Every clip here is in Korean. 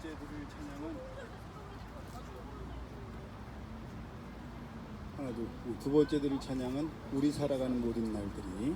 둘째들을 찬양한 하나 둘 두 번째들을 찬양은 우리 살아가는 모든 날들이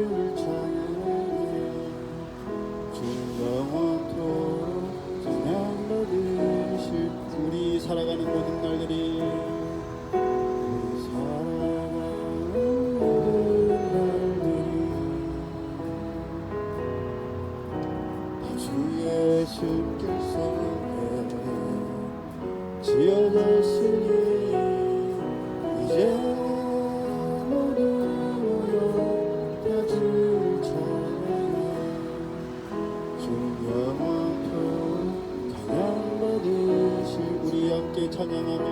return. 찬양하며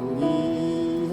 우리의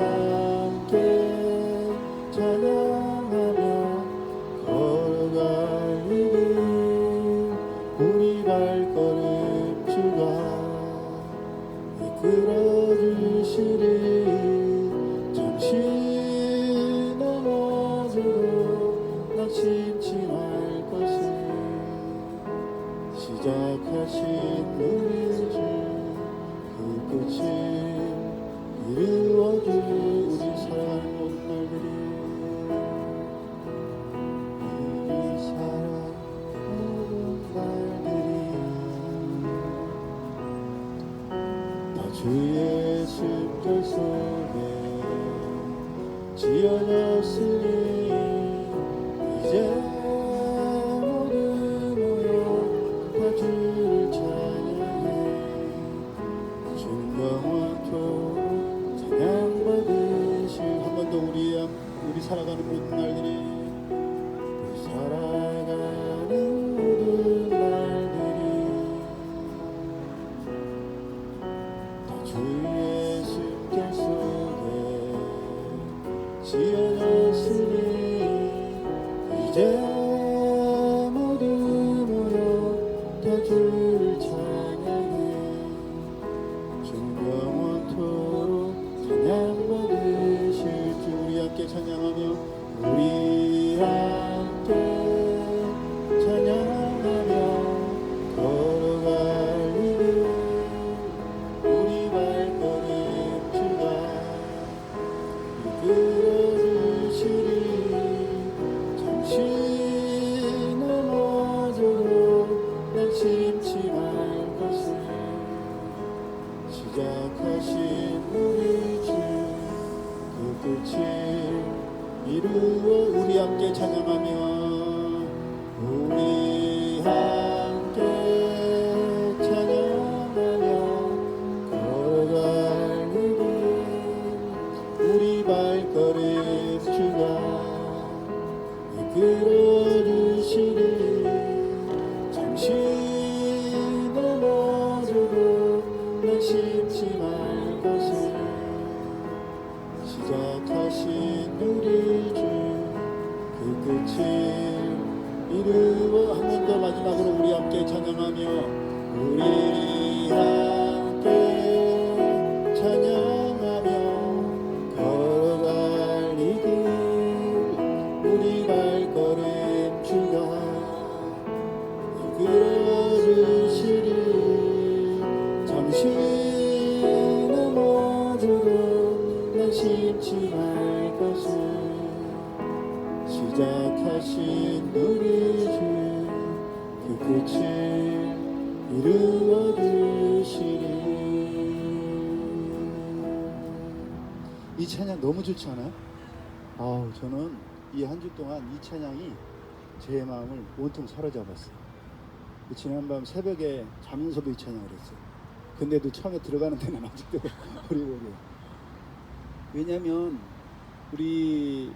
주의 십절 속에 지어졌으니 주의 심장 속에 지어져 씻지 말고서 시작하신 우리 주그 끝을 이루어 한 번 더 마지막으로 우리 함께 찬양하며 우리 함 시작하신 우리 주그 끝을 이루어 주시는 이 찬양 너무 좋지 않아요? 아우 저는 이 한 주 동안 이 찬양이 제 마음을 온통 사로잡았어요. 그 지난밤 새벽에 자면서도 이 찬양을 했어요. 근데도 처음에 들어가는 데는 아직도 어리버리 왜냐면 우리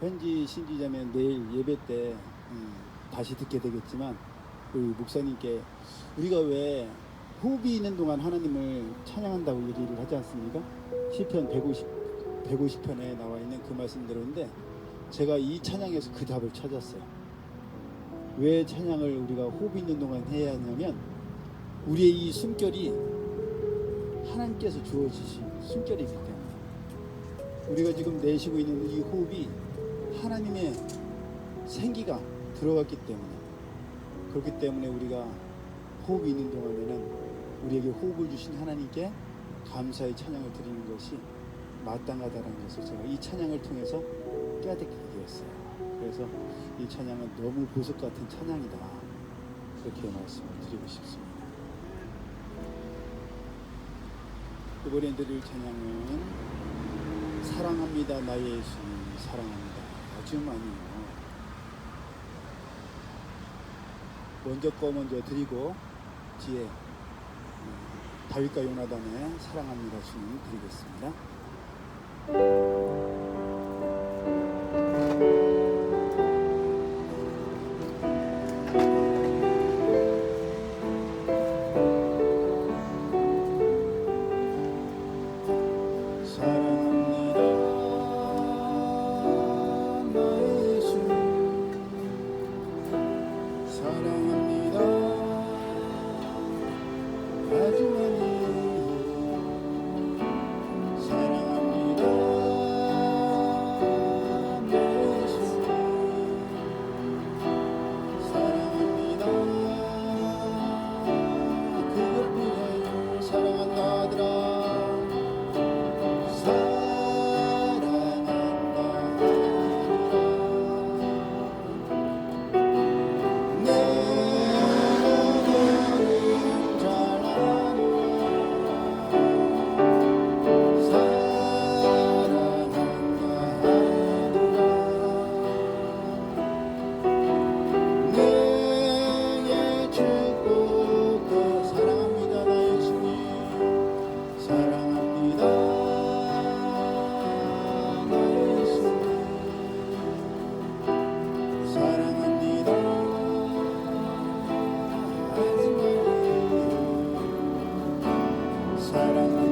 현지 신지자매 내일 예배 때 음, 다시 듣게 되겠지만 우리 목사님께 우리가 왜 호흡이 있는 동안 하나님을 찬양한다고 얘기를 하지 않습니까? 시편 150 150편에 나와 있는 그 말씀대로인데 제가 이 찬양에서 그 답을 찾았어요. 왜 찬양을 우리가 호흡 있는 동안 해야 하냐면 우리의 이 숨결이 하나님께서 주어지신 숨결이기 때문에 우리가 지금 내쉬고 있는 이 호흡이 하나님의 생기가 들어갔기 때문에 그렇기 때문에 우리가 호흡이 있는 동안에는 우리에게 호흡을 주신 하나님께 감사의 찬양을 드리는 것이 마땅하다는 것을 제가 이 찬양을 통해서 깨닫게 되었어요. 그래서 이 찬양은 너무 보석 같은 찬양이다. 그렇게 말씀을 드리고 싶습니다. 이번에 드릴 찬양은 사랑합니다 나의 예수님 사랑합니다 아주 많이요. 먼저 거 먼저 드리고 뒤에 음, 다윗과 요나단의 사랑합니다. 주님 드리겠습니다 parang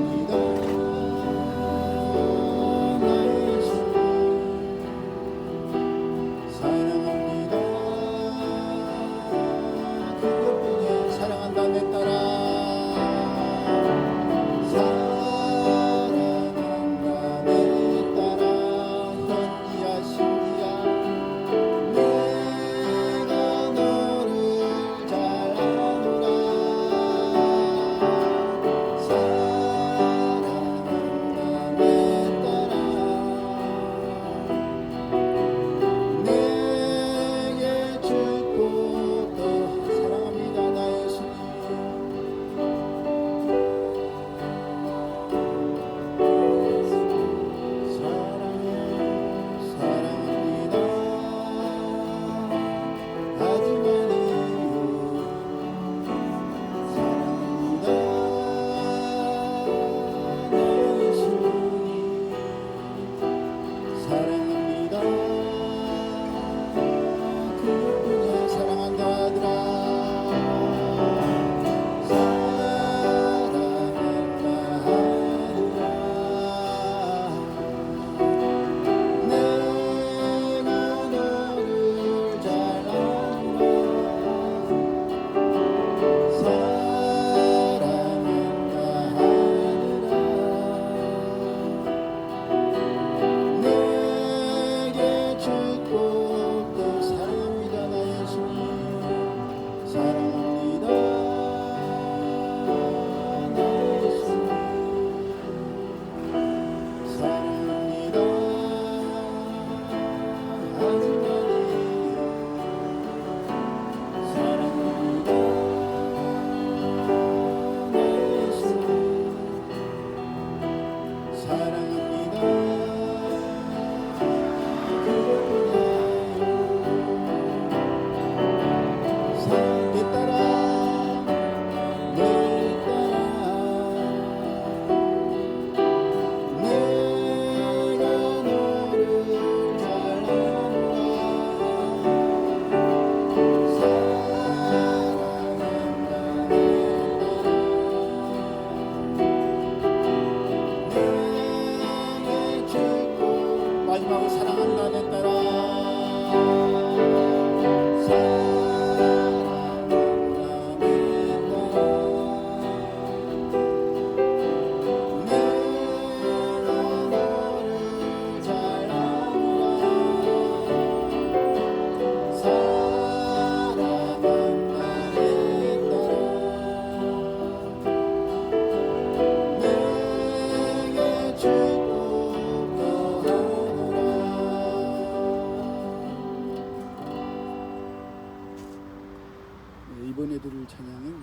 예배드릴 찬양은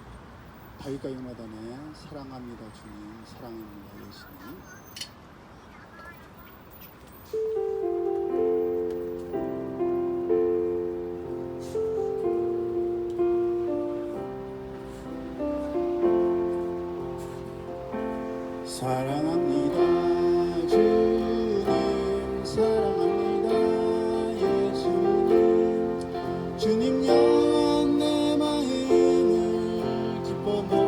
다윗가 용하단의 사랑합니다 주님. 사랑합니다 예수님. Bobo.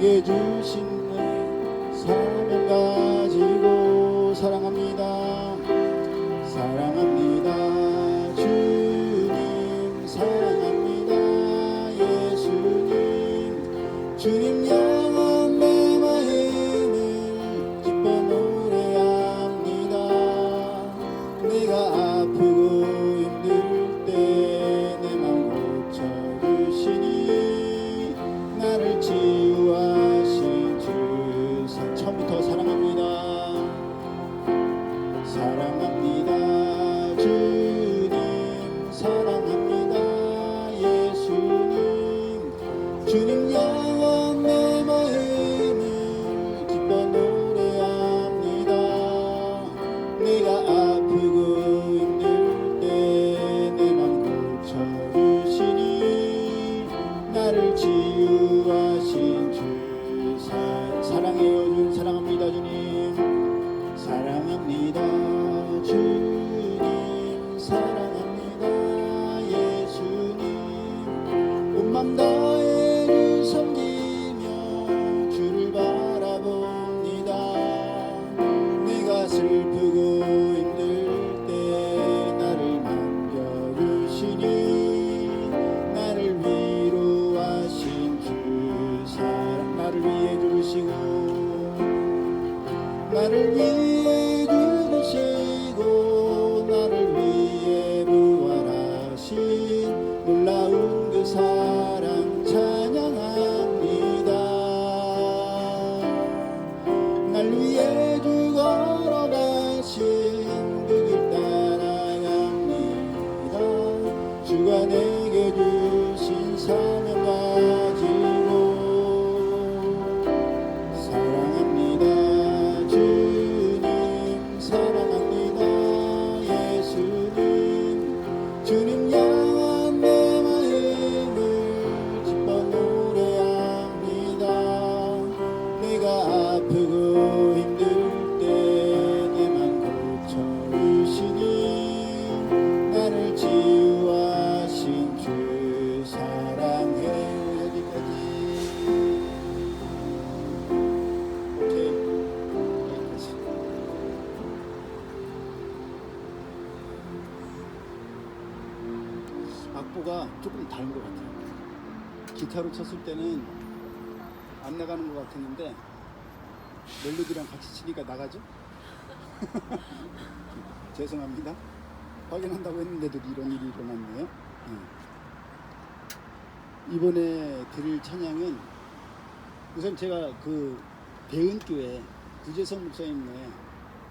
내게 주신 ninyo 악보가 조금 다른 것 같아요. 기타로 쳤을 때는 안 나가는 것 같았는데 멜로디랑 같이 치니까 나가죠? 죄송합니다. 확인한다고 했는데도 이런 일이 일어났네요. 네. 이번에 드릴 찬양은 우선 제가 그 대은교회 구재성 목사님네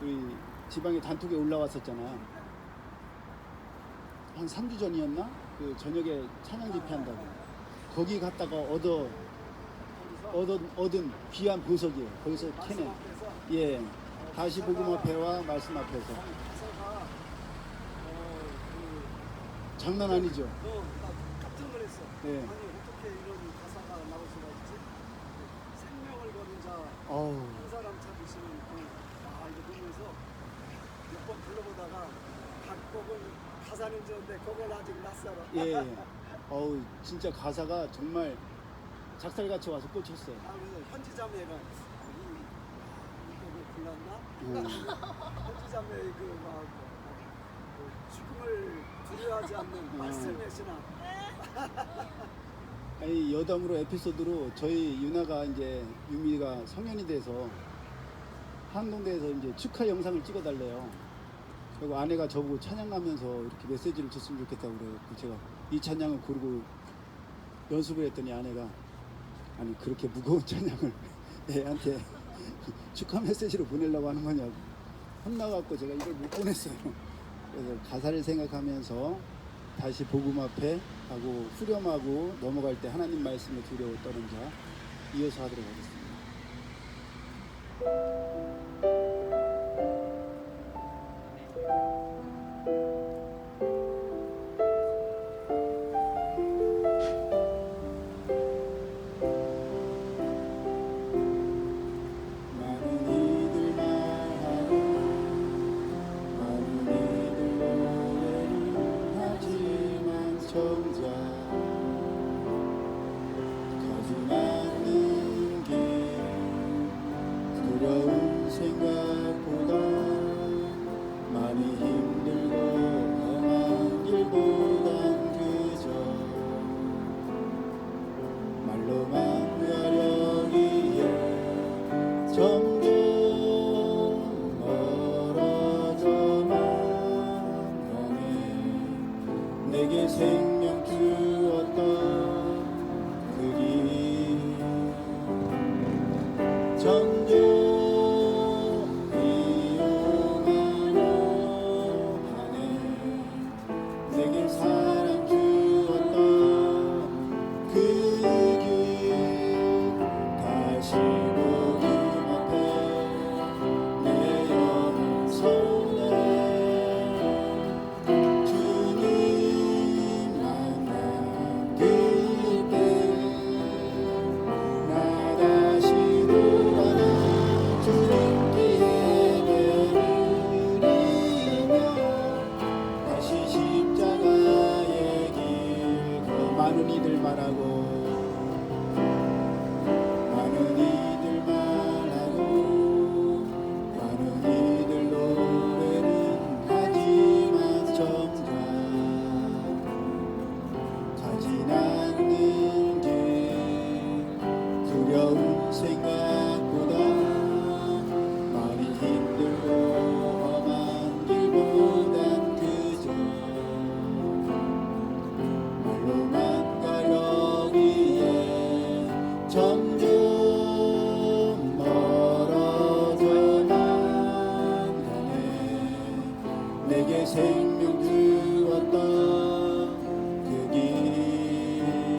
우리 지방의 단톡에 올라왔었잖아. 한 3주 전이었나? 그 저녁에 찬양 집회한다고 거기 갔다가 얻어 얻은, 얻은 귀한 보석이에요. 거기서 캐낸 예 다시 복음 앞에와 말씀 앞에서 장난 아니죠. 깜짝 놀랐어. 예. 어떻게 한 사람 찾으시는 분아 이거 보면서 몇 번 불러보다가 각곡을 가사는 좋은데 곡은 아직 낯설어. 예. 어우, 진짜 가사가 정말 작살같이 와서 꽂혔어요. 아 그래서 현지 자매가 이, 이 곡을 불렀나? 음. 현지 자매의 그막 그 죽음을 두려워하지 않는 음. 말씀의 신앙. 아니 여담으로 에피소드로 저희 유나가 이제 유미가 성년이 돼서 한동대에서 이제 축하 영상을 찍어달래요. 그리고 아내가 저보고 찬양하면서 이렇게 메시지를 줬으면 좋겠다고 그래요. 그래서 제가 이 찬양을 고르고 연습을 했더니 아내가 아니 그렇게 무거운 찬양을 애한테 축하 메시지로 보내려고 하는 거냐고 혼나갖고 제가 이걸 못 보냈어요. 그래서 가사를 생각하면서 다시 복음 앞에 하고 후렴하고 넘어갈 때 하나님 말씀에 두려워 떠는 자 이어서 하도록 하겠습니다.